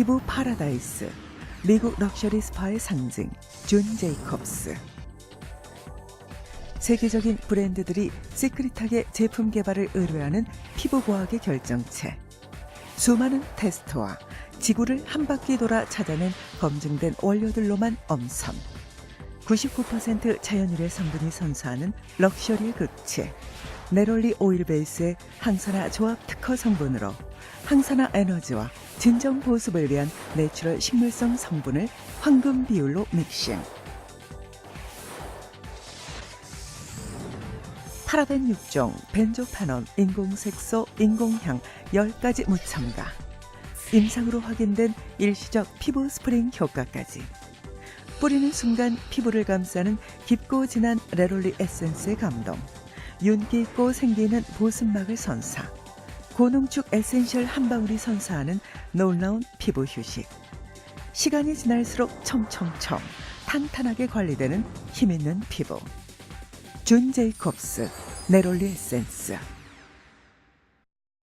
피부 파라다이스, 미국 럭셔리 스파의 상징, 존 제이콥스. 세계적인 브랜드들이 시크릿하게 제품 개발을 의뢰하는 피부과학의 결정체. 수많은 테스트와 지구를 한 바퀴 돌아 찾아낸 검증된 원료들로만 엄선. 99% 자연유래 성분이 선사하는 럭셔리의 극치. 네롤리 오일 베이스의 항산화 조합 특허 성분으로 항산화 에너지와 진정 보습을 위한 내추럴 식물성 성분을 황금 비율로 믹싱. 파라벤 6종, 벤조파논, 인공색소, 인공향 10가지 무첨가. 임상으로 확인된 일시적 피부 스프링 효과까지. 뿌리는 순간 피부를 감싸는 깊고 진한 레롤리 에센스의 감동. 윤기 있고 생기는 보습막을 선사. 고농축 에센셜 한 방울이 선사하는 놀라운 피부 휴식. 시간이 지날수록 청청청 탄탄하게 관리되는 힘있는 피부. 존 제이콥스 네롤리 에센스.